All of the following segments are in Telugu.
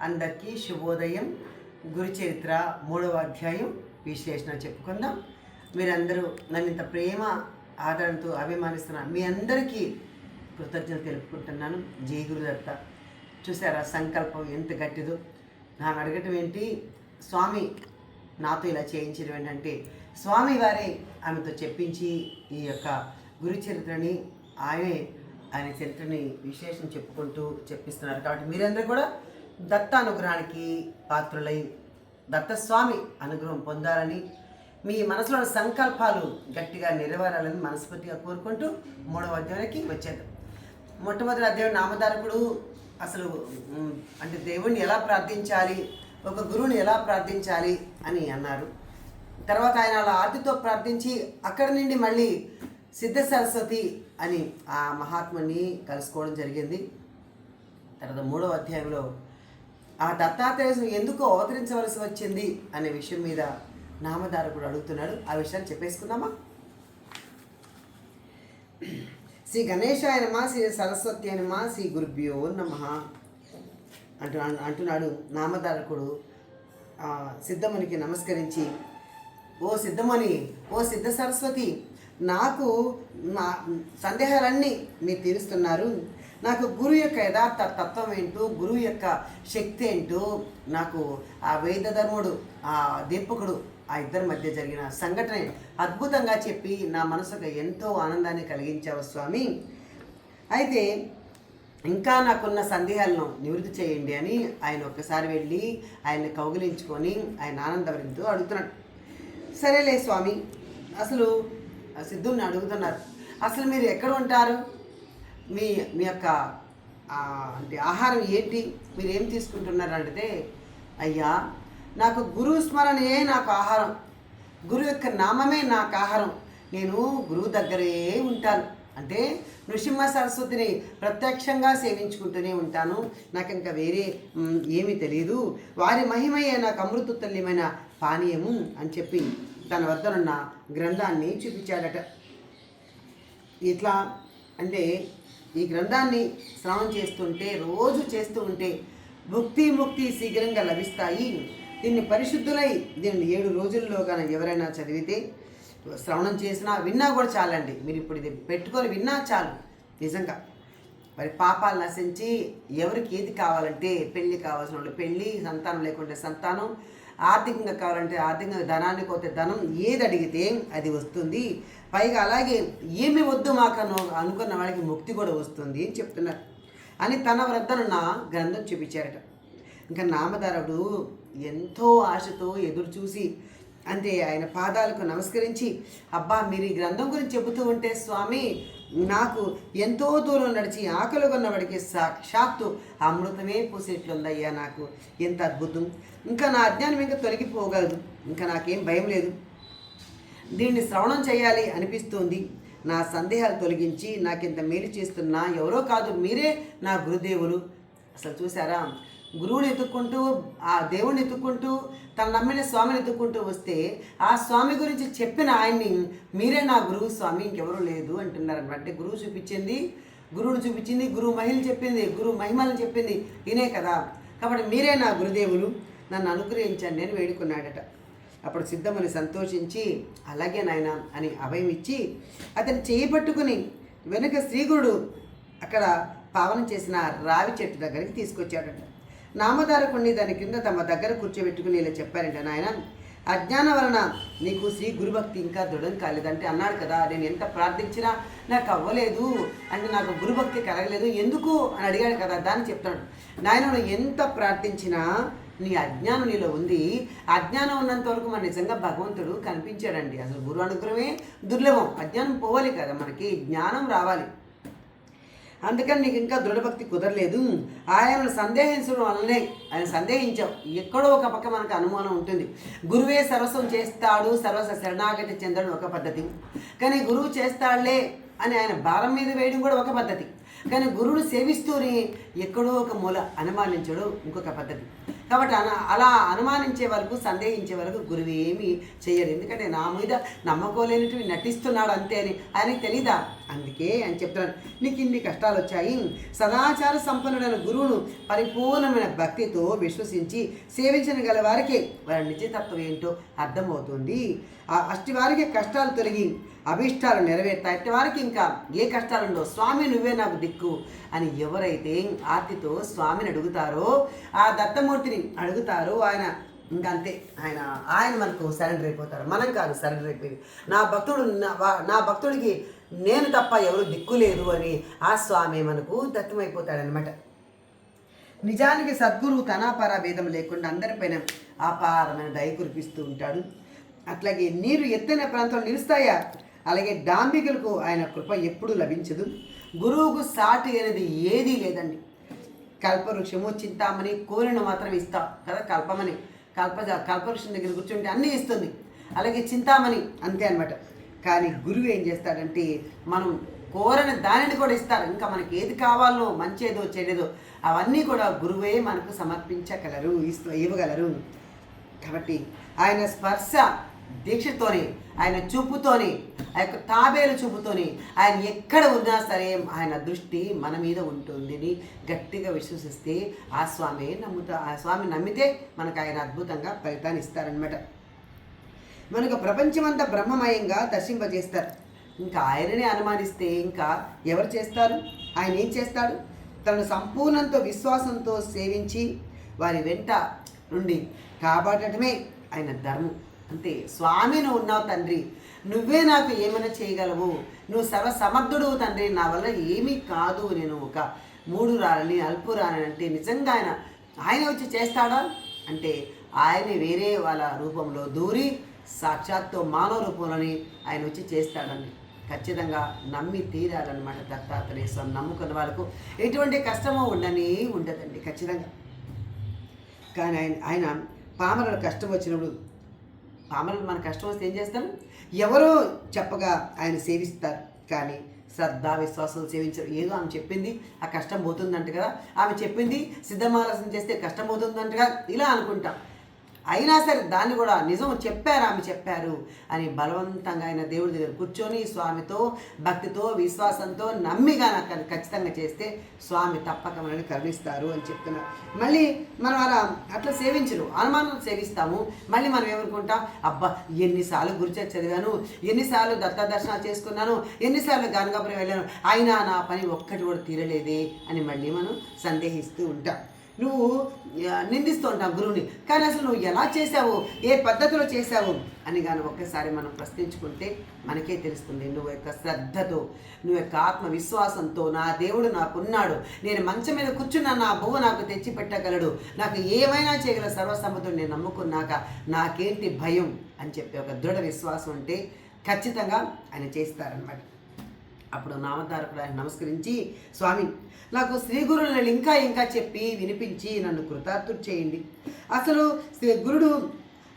అందరికీ శుభోదయం. గురుచరిత్ర మూడవ అధ్యాయం విశ్లేషణ చెప్పుకుందాం. మీరందరూ నన్ను ఇంత ప్రేమ ఆదరణతో అభిమానిస్తున్న మీ అందరికీ కృతజ్ఞత తెలుపుకుంటున్నాను. జై గురుదత్త. చూసారా సంకల్పం ఎంత గట్టిదో. నాకు అడగటం ఏంటి? స్వామి నాతో ఇలా చేయించడం ఏంటంటే స్వామి వారే ఆమెతో చెప్పించి ఈ యొక్క గురుచరిత్రని ఆమె ఆయనే ఆయన చరిత్రని విశేషం చెప్పుకుంటూ చెప్పిస్తున్నారు. కాబట్టి మీరందరూ కూడా దత్త అనుగ్రహానికి పాత్రులై దత్తస్వామి అనుగ్రహం పొందాలని మీ మనసులోని సంకల్పాలు గట్టిగా నెరవేరాలని మనస్ఫూర్తిగా కోరుకుంటూ మూడవ అధ్యాయానికి వచ్చేద్దాం. మొట్టమొదటి అధ్యాయం నామధారకుడు అసలు అంటే దేవుణ్ణి ఎలా ప్రార్థించాలి ఒక గురువుని ఎలా ప్రార్థించాలి అని అన్నారు తర్వాత ఆయన అలా ఆర్తితో ప్రార్థించి అక్కడి నుండి మళ్ళీ సిద్ధ సరస్వతి అని ఆ మహాత్ముని కలుసుకోవడం జరిగింది. తర్వాత మూడవ అధ్యాయంలో ఆ దత్తాత్రేయుని ఎందుకు అవతరించవలసి వచ్చింది అనే విషయం మీద నామధారకుడు అడుగుతున్నాడు. ఆ విషయాన్ని చెప్పేసుకుందామా? శ్రీ గణేశాయ నమ శ్రీ సరస్వతి నమ శ్రీ గురుభ్యో నమ అంటు అంటున్నాడు నామధారకుడు. సిద్ధమునికి నమస్కరించి ఓ సిద్ధమణి ఓ సిద్ధ సరస్వతి నాకు నా సందేహాలన్నీ మీరు తీరుస్తున్నారు. నాకు గురువు యొక్క యథార్థ తత్వం ఏంటో గురువు యొక్క శక్తి ఏంటో నాకు ఆ వేద ధర్ముడు ఆ దీపకుడు ఆ ఇద్దరి మధ్య జరిగిన సంఘటన అద్భుతంగా చెప్పి నా మనసుకు ఎంతో ఆనందాన్ని కలిగించావు స్వామి. అయితే ఇంకా నాకున్న సందేహాలను నివృత్తి చేయండి అని ఆయన ఒక్కసారి వెళ్ళి ఆయన్ని కౌగిలించుకొని ఆయన ఆనందవరింతో అడుగుతున్నాడు. సరేలే స్వామి అసలు సిద్ధుని అడుగుతున్నారు. అసలు మీరు ఎక్కడ ఉంటారు? మీ మీ యొక్క అంటే ఆహారం ఏంటి? మీరు ఏం తీసుకుంటున్నారు అంటే అయ్యా నాకు గురువు స్మరణయే నాకు ఆహారం. గురువు యొక్క నామమే నాకు ఆహారం. నేను గురువు దగ్గరే ఉంటాను. అంటే నృసింహ సరస్వతిని ప్రత్యక్షంగా సేవించుకుంటూనే ఉంటాను. నాకు ఇంకా వేరే ఏమీ తెలియదు వారి మహిమయే నాకు అమృతతుల్యమైన పానీయము అని చెప్పి తన వద్దనున్న గ్రంథాన్ని చూపించాడట. ఇట్లా అంటే ఈ గ్రంథాన్ని శ్రవణం చేస్తుంటే రోజు చేస్తూ ఉంటే భుక్తి ముక్తి శీఘ్రంగా లభిస్తాయి. దీన్ని పరిశుద్ధులై దీన్ని ఏడు రోజుల్లో కానీ ఎవరైనా చదివితే శ్రవణం చేసినా విన్నా కూడా చాలండి. మీరు ఇప్పుడు ఇది పెట్టుకొని విన్నా చాలు. నిజంగా. మరి పాపాలు నశించి ఎవరికి ఏది కావాలంటే పెళ్ళి కావాల్సిన వాళ్ళు పెళ్ళి సంతానం లేకుంటే సంతానం ఆర్థికంగా కావాలంటే ఆర్థికంగా ధనాన్ని పోతే ధనం ఏది అడిగితే అది వస్తుంది. పైగా అలాగే ఏమి వద్దు మాకను అనుకున్న వాళ్ళకి ముక్తి కూడా వస్తుంది అని చెప్తున్నారు. అని తన వద్దనున్న గ్రంథం చూపించారట. ఇంకా నామధారుడు ఎంతో ఆశతో ఎదురు చూసి అంటే ఆయన పాదాలకు నమస్కరించి అబ్బా మీరు ఈ గ్రంథం గురించి చెబుతూ ఉంటే స్వామి నాకు ఎంతో దూరం నడిచి ఆకలి కొన్నవాడికి సాక్షాత్తు అమృతమే పూసేట్లుందయ్యా నాకు. ఎంత అద్భుతం. ఇంకా నా అజ్ఞానం ఇంకా తొలగిపోగలదు. ఇంకా నాకేం భయం లేదు. దీన్ని శ్రవణం చేయాలి అనిపిస్తోంది. నా సందేహాలు తొలగించి నాకింత మేలు చేస్తున్నా ఎవరో కాదు మీరే నా గురుదేవులు. అసలు చూసారా గురువుని ఎత్తుక్కుంటూ ఆ దేవుణ్ణి ఎత్తుక్కుంటూ తన నమ్మిన స్వామిని ఎత్తుక్కుంటూ వస్తే ఆ స్వామి గురించి చెప్పిన ఆయన్ని మీరే నా గురువు స్వామి ఇంకెవరూ లేదు అంటున్నారు అంటే గురువు చూపించింది గురువుని చూపించింది గురువు మహిళ చెప్పింది గురువు మహిమలను చెప్పింది ఈయనే కదా. కాబట్టి మీరే నా గురుదేవులు నన్ను అనుగ్రహించండి అని వేడుకున్నాడట. అప్పుడు సిద్ధముని సంతోషించి అలాగే నాయన అని అభయం ఇచ్చి అతను చేయి పట్టుకుని వెనుక శ్రీగురుడు అక్కడ పావనం చేసిన రావి చెట్టు దగ్గరికి తీసుకొచ్చాడట. నామధారకుణ్ణి దాని కింద తమ దగ్గర కూర్చోబెట్టుకుని ఇలా చెప్పారంట నాయన. అజ్ఞానం వలన నీకు శ్రీ గురుభక్తి ఇంకా దృఢం కాలేదంటే అన్నాడు కదా నేను ఎంత ప్రార్థించినా నాకు అవ్వలేదు. అంటే నాకు గురుభక్తి కలగలేదు. ఎందుకు? అని అడిగాడు కదా దాన్ని చెప్తాడు. నాయన ఎంత ప్రార్థించినా నీ అజ్ఞానం నీలో ఉంది. అజ్ఞానం ఉన్నంత వరకు మన నిజంగా భగవంతుడు కనిపించాడండి. అసలు గురు అనుగ్రహమే దుర్లభం. అజ్ఞానం పోవాలి కదా మనకి. జ్ఞానం రావాలి. అందుకని నీకు ఇంకా దృఢభక్తి కుదరలేదు. ఆయనను సందేహించడం వల్లనే ఆయన సందేహించావు. ఎక్కడో ఒక పక్క మనకు అనుమానం ఉంటుంది. గురువే సర్వస్వం చేస్తాడు సర్వస్వ శరణాగతి చెందడం ఒక పద్ధతి. కానీ గురువు చేస్తాడులే అని ఆయన భారం మీద వేయడం కూడా ఒక పద్ధతి. కానీ గురువును సేవిస్తూనే ఎక్కడో ఒక మూల అనుమానించడం ఇంకొక పద్ధతి. కాబట్టి అన అలా అనుమానించే వరకు సందేహించే వరకు గురువు ఏమీ చేయరు ఎందుకంటే నా మీద నమ్మకోలేనిటివి నటిస్తున్నాడు అంతే అని ఆయనకి తెలీదా? అందుకే అని చెప్తున్నాను నీకు ఇన్ని కష్టాలు వచ్చాయి సదాచార సంపన్నుడైన గురువును పరిపూర్ణమైన భక్తితో విశ్వసించి సేవించిన గల వారికి వారి నిజతత్వం ఏంటో అర్థమవుతుంది. ఆ అష్టి వారికి కష్టాలు తొలగి అభిష్టాలు నెరవేరుతాయి. అట్టి వారికి ఇంకా ఏ కష్టాలు ఉండవు స్వామి నువ్వే నాకు దిక్కు అని ఎవరైతే ఆర్తితో స్వామిని అడుగుతారో ఆ దత్తమూర్తిని అడుగుతారో ఆయన ఇంకా అంతే ఆయన ఆయన మనకు సరెండర్ అయిపోతారు. మనం కాదు సరెండర్ అయిపోయింది. నా భక్తుడు నా భక్తుడికి నేను తప్ప ఎవరు దిక్కు లేదు అని ఆ స్వామి మనకు దత్తమైపోతాడనమాట నిజానికి సద్గురువు తనాపర భేదం లేకుండా అందరిపైన అపారమైన దయ కురిపిస్తూ ఉంటాడు. అట్లాగే నీరు ఎత్తైన ప్రాంతంలో నిలుస్తాయా? అలాగే డాంబికులకు ఆయన కృప ఎప్పుడూ లభించదు. గురువుకు సాటి అనేది ఏదీ లేదండి. కల్పవృక్షము చింతామని కోరిన మాత్రం ఇస్తాం కదా కల్పమని. కల్ప కల్పవృక్షం దగ్గర కూర్చుంటే అన్నీ ఇస్తుంది. అలాగే చింతామణి అంతే అనమాట కానీ గురువు ఏం చేస్తాడంటే మనం కోరని దానిని కూడా ఇస్తారు. ఇంకా మనకి ఏది కావాలో మంచేదో చెడేదో అవన్నీ కూడా గురువే మనకు సమర్పించగలరు ఇస్తూ ఇవ్వగలరు. కాబట్టి ఆయన స్పర్శ దీక్షతోని ఆయన చూపుతోని ఆ యొక్క తాబేలు చూపుతోని ఆయన ఎక్కడ ఉన్నా సరే ఆయన దృష్టి మన మీద ఉంటుందని గట్టిగా విశ్వసిస్తే ఆ స్వామి నమ్ముతా ఆ స్వామి నమ్మితే మనకు ఆయన అద్భుతంగా ఫలితాన్ని ఇస్తారనమాట మనకు ప్రపంచమంతా బ్రహ్మమయంగా దర్శింపజేస్తారు. ఇంకా ఆయననే అనుమానిస్తే ఇంకా ఎవరు చేస్తారు? ఆయన ఏం చేస్తాడు? తనను సంపూర్ణంతో విశ్వాసంతో సేవించి వారి వెంట నుండి కాపాడటమే ఆయన ధర్మం. అంతే. స్వామి నువ్వు ఉన్నావు తండ్రి. నువ్వే నాకు ఏమైనా చేయగలవు. నువ్వు సర్వ సమర్థుడు తండ్రి. నా వల్ల ఏమీ కాదు నేను ఒక మూడు రాలని అల్పు రాలని అంటే నిజంగా ఆయన ఆయన వచ్చి చేస్తాడా? అంటే ఆయన వేరే వాళ్ళ రూపంలో దూరి సాక్షాత్తు మానవ రూపంలోని ఆయన వచ్చి చేస్తాడని ఖచ్చితంగా నమ్మి తీరాలన్నమాట దత్తాత్రేయ స్వామి నమ్ముకున్న వాళ్ళకు. ఎటువంటి కష్టమో ఉండని ఉండదండి ఖచ్చితంగా. కానీ ఆయన ఆయన పామరుల కష్టం వచ్చినప్పుడు పామరులు మన కష్టం వస్తే ఏం చేస్తారు ఎవరో చెప్పగా ఆయన సేవిస్తారు. కానీ శ్రద్ధ విశ్వాసం సేవించరు. ఏదో ఆమె చెప్పింది ఆ కష్టం పోతుందంట కదా. ఆమె చెప్పింది సిద్ధమాలసం చేస్తే కష్టం పోతుందంట కదా ఇలా అనుకుంటాం. అయినా సరే దాన్ని కూడా నిజం చెప్పారు ఆమె చెప్పారు అని బలవంతంగా ఆయన దేవుడి దగ్గర కూర్చొని స్వామితో భక్తితో విశ్వాసంతో నమ్మిగా నాకు ఖచ్చితంగా చేస్తే స్వామి తప్పక మనల్ని కరుణిస్తారు అని చెప్తున్నారు. మళ్ళీ మనం అలా అట్లా సేవించరు అనుమానం సేవిస్తాము. మళ్ళీ మనం ఏమనుకుంటాం? అబ్బా ఎన్నిసార్లు గురిచేది చదివాను ఎన్నిసార్లు దత్త దర్శనాలు చేసుకున్నాను ఎన్నిసార్లు గానగాపురం వెళ్ళాను అయినా నా పని ఒక్కటి కూడా తీరలేదే అని మళ్ళీ మనం సందేహిస్తూ ఉంటాం. నువ్వు నిందిస్తూ ఉంటావు గురువుని. కానీ అసలు నువ్వు ఎలా చేసావు ఏ పద్ధతిలో చేసావు అని కానీ ఒక్కసారి మనం ప్రశ్నించుకుంటే మనకే తెలుస్తుంది నువ్వు యొక్క శ్రద్ధతో నువ్వు యొక్క ఆత్మవిశ్వాసంతో నా దేవుడు నాకున్నాడు. నేను మంచం మీద కూర్చున్న నా బువ్వ నాకు తెచ్చి పెట్టగలడు. నాకు ఏమైనా చేయగల సర్వసమ్మతుడు నేను నమ్ముకున్నాక నాకేంటి భయం అని చెప్పి ఒక దృఢ విశ్వాసం ఉంటే ఖచ్చితంగా ఆయన చేస్తారనమాట అప్పుడు నామధారకుడు ఆయన నమస్కరించి స్వామి నాకు శ్రీ గురువులను ఇంకా ఇంకా చెప్పి వినిపించి నన్ను కృతార్థుడు చేయండి. అసలు శ్రీ గురుడు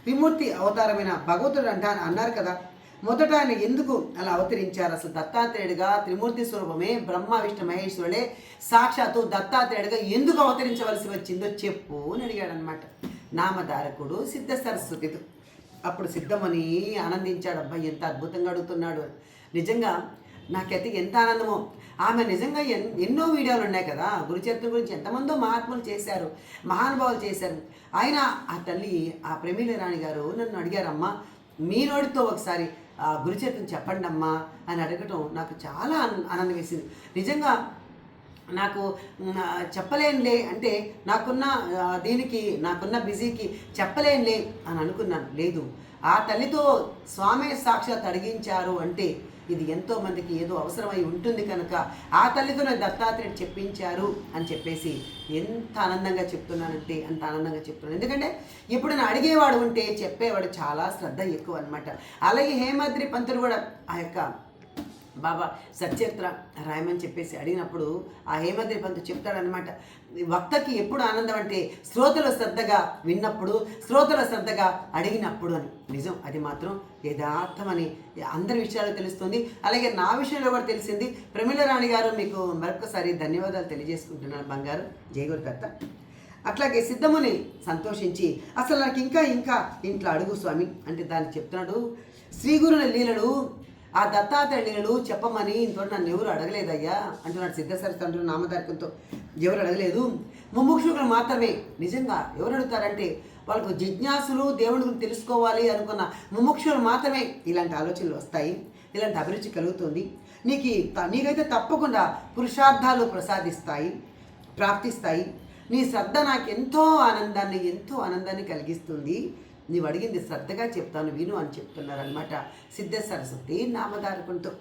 త్రిమూర్తి అవతారమైన భగవతుడు అంటా అన్నారు కదా. మొదట ఆయన ఎందుకు అలా అవతరించారు? అసలు దత్తాత్రేయుడిగా త్రిమూర్తి స్వరూపమే బ్రహ్మ విష్ణు మహేశ్వరుడే సాక్షాత్తు దత్తాత్రేయుడిగా ఎందుకు అవతరించవలసి వచ్చిందో చెప్పు అని అడిగాడనమాట నామధారకుడు సిద్ధ సరస్వతితో. అప్పుడు సిద్ధమని ఆనందించాడు. అబ్బాయి ఎంత అద్భుతంగా అడుగుతున్నాడు. అని. నిజంగా నాకైతే ఎంత ఆనందమో. ఆమె నిజంగా ఎన్ ఎన్నో వీడియోలు ఉన్నాయి కదా. గురుచరిత్ర గురించి ఎంతమందో మహాత్ములు చేశారు మహానుభావులు చేశారు. ఆయన ఆ తల్లి ఆ ప్రమీల రాణి గారు నన్ను అడిగారమ్మా మీ నోటితో ఒకసారి ఆ గురుచరిత్రను చెప్పండి అమ్మా అని అడగటం నాకు చాలా ఆనందం వేసింది. నిజంగా నాకు చెప్పలేనులే అంటే నాకున్న దీనికి నాకున్న బిజీకి చెప్పలేనులే అని అనుకున్నాను. లేదు ఆ తల్లితో స్వామి సాక్షాత్ అడిగించారు అంటే ఇది ఎంతో మందికి ఏదో అవసరమై ఉంటుంది కనుక ఆ తల్లితో నాకు దత్తాత్రేయుడు చెప్పించారు అని చెప్పేసి ఎంత ఆనందంగా చెప్తున్నానంటే అంత ఆనందంగా చెప్తున్నాను. ఎందుకంటే ఇప్పుడు నేను అడిగేవాడు ఉంటే చెప్పేవాడు చాలా శ్రద్ధ ఎక్కువ అనమాట అలాగే హేమాద్రి పంతులు కూడా ఆ యొక్క బాబా సచేత్ర రాయమని చెప్పేసి అడిగినప్పుడు ఆ హేమద్రి పంతు చెప్తాడనమాట వక్తకి ఎప్పుడు ఆనందం అంటే శ్రోతల శ్రద్ధగా విన్నప్పుడు శ్రోతల శ్రద్ధగా అడిగినప్పుడు అని. నిజం అది మాత్రం యథార్థమని అందరి విషయాలు తెలుస్తుంది. అలాగే నా విషయంలో కూడా తెలిసింది ప్రమిళ రాణి గారు మీకు మరొకసారి ధన్యవాదాలు తెలియజేసుకుంటున్నాను బంగారు. జయగురు దత్త అట్లాగే సిద్ధముని సంతోషించి అసలు నాకు ఇంకా ఇంకా ఇంట్లో అడుగు స్వామి అంటే దాన్ని చెప్తున్నాడు శ్రీగురుని లీలలు ఆ దత్తాత్రేయులు చెప్పమని ఇంతవరకు నన్ను ఎవరు అడగలేదయ్యా అంటున్నాడు సిద్ధేశ్వర తండ్రి నామధారకంతో. ఎవరు అడగలేదు. ముముక్షుకులు మాత్రమే. నిజంగా ఎవరు అడుగుతారంటే వాళ్ళకు జిజ్ఞాసులు దేవుడి గురించి తెలుసుకోవాలి అనుకున్న ముముక్షులు మాత్రమే ఇలాంటి ఆలోచనలు వస్తాయి ఇలాంటి అభిరుచి కలుగుతుంది. నీకు నీకైతే తప్పకుండా పురుషార్థాలు ప్రసాదిస్తాయి ప్రాప్తిస్తాయి. నీ శ్రద్ధ నాకు ఎంతో ఆనందాన్ని ఎంతో ఆనందాన్ని కలిగిస్తుంది. నీవు అడిగింది శ్రద్ధగా చెప్తాను విను అని చెప్తున్నారనమాట సిద్ధ సరస్వతి నామధారకంతో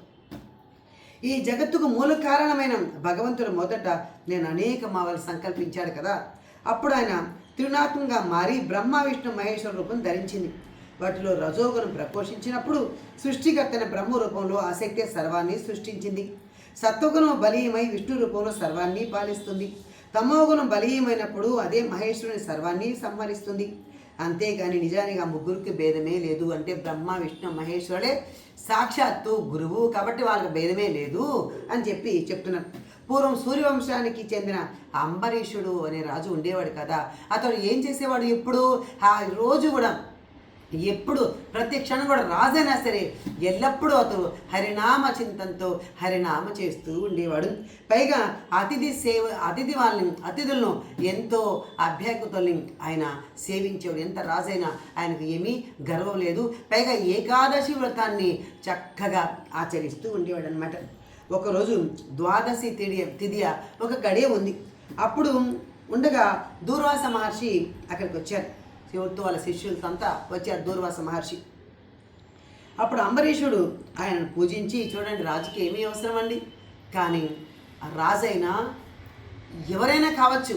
ఈ జగత్తుకు మూల కారణమైన భగవంతుడు మొదట నేను అనేక మావలు సంకల్పించాడు కదా. అప్పుడు ఆయన త్రినాత్మంగా మారి బ్రహ్మ విష్ణు మహేశ్వర రూపం ధరించింది. వాటిలో రజోగుణం ప్రకోషించినప్పుడు సృష్టికర్తన బ్రహ్మ రూపంలో ఆసక్తి సర్వాన్ని సృష్టించింది. సత్వగుణం బలీయమై విష్ణు రూపంలో సర్వాన్ని పాలిస్తుంది. తమోగుణం బలీయమైనప్పుడు అదే మహేశ్వరుని సర్వాన్ని సంహరిస్తుంది. అంతేగాని నిజానికి ఆ ముగ్గురికి భేదమే లేదు అంటే బ్రహ్మ విష్ణు మహేశ్వరుడే సాక్షాత్తు గురువు కాబట్టి వాళ్ళకి భేదమే లేదు అని చెప్పి చెప్తున్నారు. పూర్వం సూర్యవంశానికి చెందిన అంబరీషుడు అనే రాజు ఉండేవాడు కదా. అతడు ఏం చేసేవాడు ఇప్పుడు? ఆ రోజు కూడా ఎప్పుడు ప్రతి క్షణం కూడా రాజైనా సరే ఎల్లప్పుడూ అతడు హరినామ చింతంతో హరినామ చేస్తూ ఉండేవాడు. పైగా అతిథి సేవ అతిథి వాళ్ళని అతిథులను ఎంతో అభ్యాకుతుల్ని ఆయన సేవించేవాడు. ఎంత రాజైనా ఆయనకు ఏమీ గర్వం లేదు. పైగా ఏకాదశి వ్రతాన్ని చక్కగా ఆచరిస్తూ ఉండేవాడు అనమాట ఒకరోజు ద్వాదశి తిడియ తిథియ ఒక గడియ ఉంది. అప్పుడు ఉండగా దూర్వాస మహర్షి అక్కడికి వచ్చారు. శివుడితో వాళ్ళ శిష్యులతో అంతా వచ్చారు దూర్వాస మహర్షి. అప్పుడు అంబరీషుడు ఆయనను పూజించి చూడండి రాజుకి ఏమీ అవసరం అండి. కానీ ఆ రాజైనా ఎవరైనా కావచ్చు.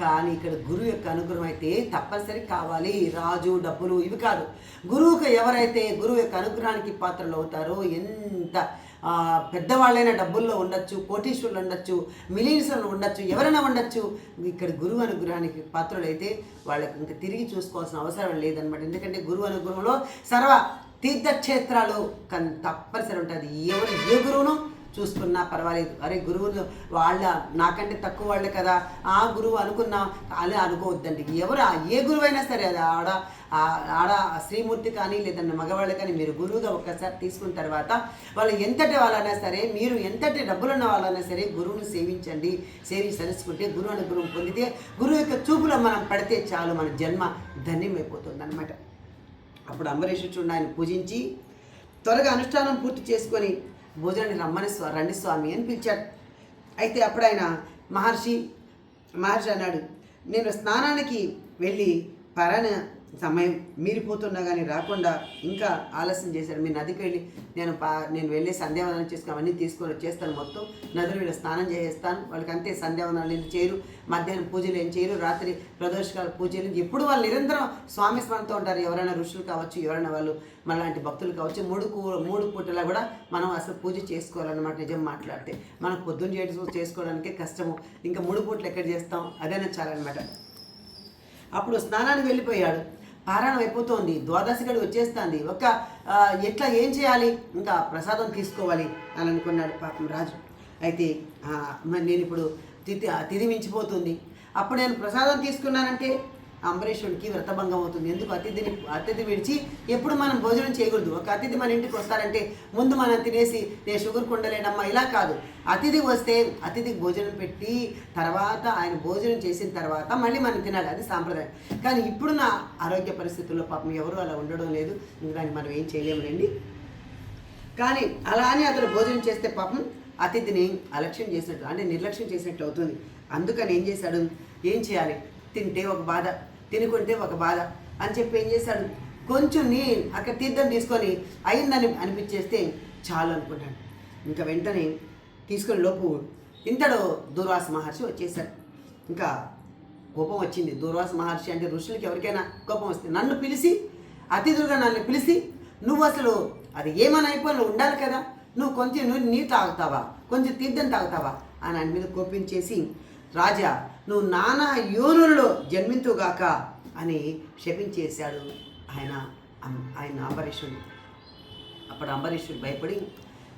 కానీ ఇక్కడ గురువు యొక్క అనుగ్రహం అయితే తప్పనిసరి కావాలి. రాజు డబ్బులు ఇవి కాదు. గురువుకు ఎవరైతే గురువు యొక్క అనుగ్రహానికి పాత్రలు అవుతారో ఎంత పెద్దవాళ్ళైనా డబ్బుల్లో ఉండొచ్చు కోటీశ్వరులు ఉండొచ్చు మిలియన్స్లో ఉండొచ్చు ఎవరైనా ఉండొచ్చు. ఇక్కడ గురువు అనుగ్రహానికి పాత్రలు అయితే వాళ్ళకి ఇంకా తిరిగి చూసుకోవాల్సిన అవసరం లేదనమాట ఎందుకంటే గురువు అనుగ్రహంలో సర్వ తీర్థక్షేత్రాలు కన్ తప్పనిసరి ఉంటుంది ఎవరు ఏ గురువును చూసుకున్నా పర్వాలేదు. అరే గురువులు వాళ్ళ నాకంటే తక్కువ వాళ్ళే కదా. ఆ గురువు అనుకున్నా అలా అనుకోవద్దండి. ఎవరు? ఏ గురువు అయినా సరే అది ఆడ ఆడ శ్రీమూర్తి కానీ లేదంటే మగవాళ్ళు కానీ మీరు గురువుగా ఒక్కసారి తీసుకున్న తర్వాత వాళ్ళు ఎంతటి వాళ్ళైనా సరే మీరు ఎంతటి డబ్బులున్న వాళ్ళైనా సరే గురువుని సేవించండి. సేవించి సరుచుకుంటే గురువు అనుగ్రహం పొందితే గురువు యొక్క చూపులో మనం పడితే చాలు మన జన్మ ధన్యమైపోతుంది అనమాట అప్పుడు అంబరీషుడు ఆయన పూజించి త్వరగా అనుష్ఠానం పూర్తి చేసుకొని భోజనాన్ని రమ్మని స్వా రండి స్వామి అని పిలిచాడు. అయితే అప్పుడు ఆయన మహర్షి మహర్షి అన్నాడు నేను స్నానానికి వెళ్ళి పరాన సమయం మీరిపోతున్నా కానీ రాకుండా ఇంకా ఆలస్యం చేశాడు మీ నదికి వెళ్ళి నేను పా నేను వెళ్ళి సంధ్యావందనం చేసుకుని అవన్నీ తీసుకొని వచ్చేస్తాను మొత్తం. నదులు వీళ్ళు స్నానం చేసేస్తాను. వాళ్ళకి అంతే సంధ్యావందనాలు ఏం చేయరు. మధ్యాహ్నం పూజలు ఏం చేయరు. రాత్రి ప్రదోషకాల పూజలు ఎప్పుడు వాళ్ళు నిరంతరం స్వామి స్మరణతో ఉంటారు. ఎవరైనా ఋషులు కావచ్చు ఎవరైనా వాళ్ళు మనలాంటి భక్తులు కావచ్చు మూడు కూ- మూడు పూటలా కూడా మనం అసలు పూజ చేసుకోవాలన్నమాట నిజం మాట్లాడితే. మనం పొద్దున్న చేయడం చేసుకోవడానికే కష్టము. ఇంకా మూడు పూటలు ఎక్కడ చేస్తాం? అదైనా చాలన్నమాట. అప్పుడు స్నానానికి వెళ్ళిపోయాడు. పారాయణం అయిపోతుంది. ద్వాదశి గడి వచ్చేస్తుంది. ఒక ఎట్లా ఏం చేయాలి? ఇంకా ప్రసాదం తీసుకోవాలి అని అనుకున్నాడు పాపం రాజు. అయితే మరి నేను ఇప్పుడు తిథి తిది తిథి మించిపోతుంది. అప్పుడు నేను ప్రసాదం తీసుకున్నానంటే అంబరీషుడికి వ్రతభంగం అవుతుంది. ఎందుకు? అతిథిని అతిథి విడిచి ఎప్పుడు మనం భోజనం చేయకూడదు. ఒక అతిథి మన ఇంటికి వస్తారంటే ముందు మనం తినేసి నేను షుగర్ కొండలేనమ్మా ఇలా కాదు. అతిథి వస్తే అతిథికి భోజనం పెట్టి తర్వాత ఆయన భోజనం చేసిన తర్వాత మళ్ళీ మనం తినాలి. అది సాంప్రదాయం. కానీ ఇప్పుడున్న ఆరోగ్య పరిస్థితుల్లో పాపం ఎవరు అలా ఉండడం లేదు. ఇంక దానికి మనం ఏం చేయలేములేండి. కానీ అలా అని అతను భోజనం చేస్తే పాపం అతిథిని అలక్ష్యం చేసినట్టు అంటే నిర్లక్ష్యం చేసినట్టు అవుతుంది. అందుకని ఏం చేశాడు? ఏం చేయాలి? తింటే ఒక బాధ. తినుకుంటే ఒక బాధ అని చెప్పి ఏం చేశాడు? కొంచెం నీ అక్కడ తీర్థం తీసుకొని అయిందని అనిపించేస్తే చాలు అనుకుంటాడు. ఇంకా వెంటనే తీసుకుని లోపు ఇంతలో దూర్వాస మహర్షి వచ్చేసారు ఇంకా కోపం వచ్చింది. దూర్వాస మహర్షి అంటే ఋషులకి ఎవరికైనా కోపం వస్తుంది నన్ను పిలిచి అతిథులుగా నన్ను పిలిచి నువ్వు అసలు అది ఏమని అయిపోయి ఉండాలి కదా. నువ్వు కొంచెం నువ్వు నీరు తాగుతావా? కొంచెం తీర్థం తాగుతావా? అని ఆయన మీద కోపించేసి రాజా నువ్వు నానా యోనులలో జన్మింతుగాక అని శపించేశాడు ఆయన ఆయన అంబరీషుడు. అప్పుడు అంబరీషుడు భయపడి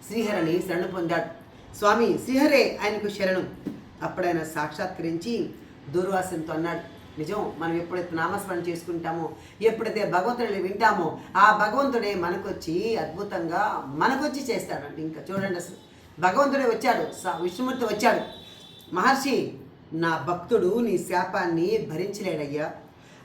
శ్రీహరిని శరణు పొందాడు. స్వామి శ్రీహరే ఆయనకు శరణం. అప్పుడు ఆయన సాక్షాత్కరించి దూర్వాసంతో అన్నాడు నిజం మనం ఎప్పుడైతే నామస్మరణ చేసుకుంటామో ఎప్పుడైతే భగవంతుడిని వింటామో ఆ భగవంతుడే మనకొచ్చి అద్భుతంగా మనకొచ్చి చేస్తాడండి ఇంకా చూడండి అసలు భగవంతుడే వచ్చాడు స- విష్ణుమూర్తి వచ్చాడు. మహర్షి నా భక్తుడు నీ శాపాన్ని భరించలేడయ్యా.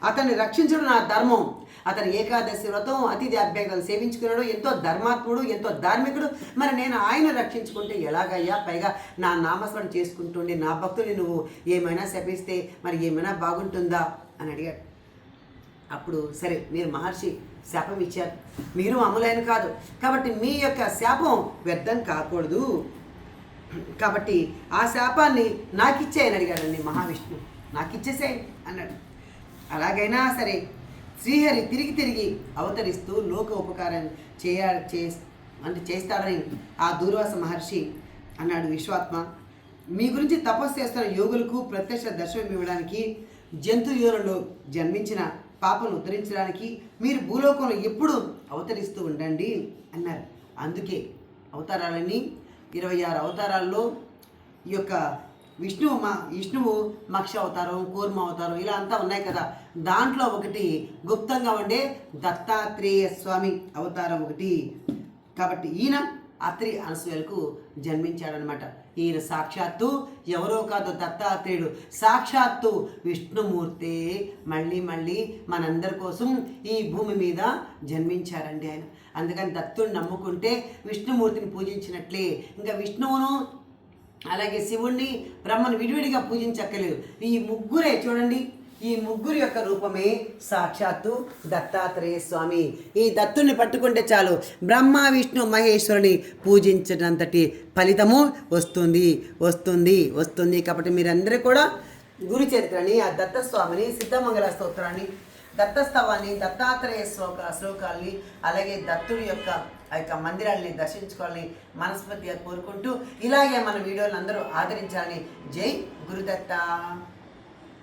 అతన్ని రక్షించడం నా ధర్మం. అతను ఏకాదశి వ్రతం అతిథి అభ్యంగం సేవించుకున్నాడు. ఎంతో ధర్మాత్ముడు ఎంతో ధార్మికుడు. మరి నేను ఆయన రక్షించుకుంటే ఎలాగయ్యా? పైగా నా నామస్మరణ చేసుకుంటుండే నా భక్తుని నువ్వు ఏమైనా శపిస్తే మరి ఏమైనా బాగుంటుందా? అని అడిగాడు. అప్పుడు సరే మీరు మహర్షి శాపం ఇచ్చారు. మీరు అమలైన కాదు. కాబట్టి మీ యొక్క శాపం వ్యర్థం కాకూడదు. కాబట్టి ఆ శాపాన్ని నాకిచ్చేయని అడిగాడండి మహావిష్ణు నాకిచ్చేసే అన్నాడు. అలాగైనా సరే శ్రీహరి తిరిగి తిరిగి అవతరిస్తూ లోక ఉపకారం చేయ చే అంటే చేస్తాడని ఆ దూర్వాస మహర్షి అన్నాడు విశ్వాత్మ. మీ గురించి తపస్సు చేస్తున్న యోగులకు ప్రత్యక్ష దర్శనం ఇవ్వడానికి జంతు యోనులు జన్మించిన పాపను ఉద్ధరించడానికి మీరు భూలోకంలో ఎప్పుడు అవతరిస్తూ ఉండండి అన్నారు. అందుకే అవతారాలని ఇరవై ఆరు అవతారాల్లో ఈ యొక్క విష్ణువు మా విష్ణువు మక్ష అవతారం కూర్మ అవతారం ఇలా అంతా ఉన్నాయి కదా. దాంట్లో ఒకటి గుప్తంగా ఉండే దత్తాత్రేయ స్వామి అవతారం ఒకటి. కాబట్టి ఈయన అత్రి అనసూయలకు జన్మించాడనమాట ఈయన సాక్షాత్తు ఎవరో కాదు దత్తాత్రేయుడు. సాక్షాత్తు విష్ణుమూర్తి. మళ్ళీ మళ్ళీ మనందరి కోసం ఈ భూమి మీద జన్మించారండి ఆయన. అందుకని దత్తుడిని నమ్ముకుంటే విష్ణుమూర్తిని పూజించినట్లే. ఇంకా విష్ణువును అలాగే శివుణ్ణి బ్రహ్మను విడివిడిగా పూజించక్కలేదు ఈ ముగ్గురే చూడండి. ఈ ముగ్గురు యొక్క రూపమే సాక్షాత్తు దత్తాత్రేయ స్వామి. ఈ దత్తుని పట్టుకుంటే చాలు బ్రహ్మ విష్ణు మహేశ్వరుని పూజించినంతటి ఫలితము వస్తుంది. వస్తుంది. వస్తుంది కాబట్టి మీరందరూ కూడా గురు చరిత్రని ఆ దత్తస్వామిని సిద్ధమంగళ స్తోత్రాన్ని దత్తస్తవాన్ని దత్తాత్రేయ శ్లోక శ్లోకాల్ని అలాగే దత్తుడి యొక్క ఆ యొక్క మందిరాల్ని దర్శించుకోవాలని మనస్ఫూర్తిగా కోరుకుంటూ ఇలాగే మన వీడియోలు అందరూ ఆదరించాలని జై గురుదత్త.